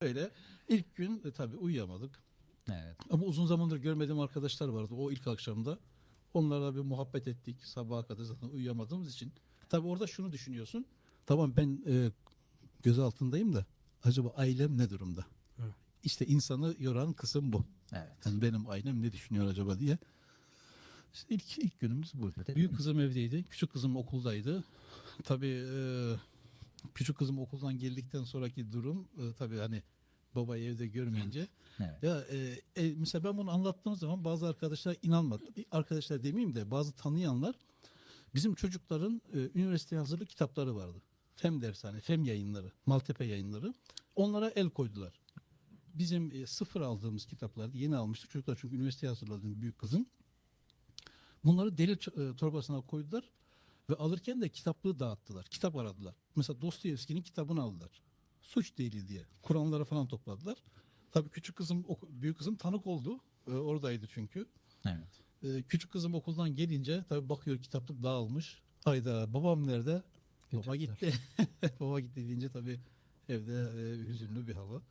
Öyle. İlk gün e, tabii uyuyamadık. Evet. Ama uzun zamandır görmediğim arkadaşlar vardı o ilk akşamda. Onlarla bir muhabbet ettik. Sabaha kadar zaten uyuyamadığımız için. Tabii orada şunu düşünüyorsun. Tamam ben e, göz altındayım da acaba ailem ne durumda? Evet. İşte insanı yoran kısım bu. Evet. Yani benim ailem ne düşünüyor acaba diye. İşte ilk, ilk günümüz bu. Büyük kızım evdeydi. Küçük kızım okuldaydı. Tabii e, küçük kızım okuldan geldikten sonraki durum e, tabii hani babayı evde görmeyince Evet. ya e, e, mesela ben bunu anlattığım zaman bazı arkadaşlar inanmadı. Arkadaşlar demeyeyim de bazı tanıyanlar bizim çocukların e, üniversiteye hazırlık kitapları vardı. Fem dershane, Fem yayınları, Maltepe yayınları. Onlara el koydular. Bizim e, sıfır aldığımız kitapları yeni almıştık. Çocuklar çünkü üniversiteye hazırladığım büyük kızım. Bunları deli ç- e, torbasına koydular ve alırken de kitaplığı dağıttılar. Kitap aradılar. Mesela Dostoyevski'nin kitabını aldılar. Suç değil diye. Kur'anları falan topladılar. Tabii küçük kızım, büyük kızım tanık oldu. E, oradaydı çünkü. Evet. E, küçük kızım okuldan gelince tabii bakıyor kitaplık dağılmış. Hayda babam nerede? Baba gitti. Baba gitti deyince tabii evde e, hüzünlü bir hava.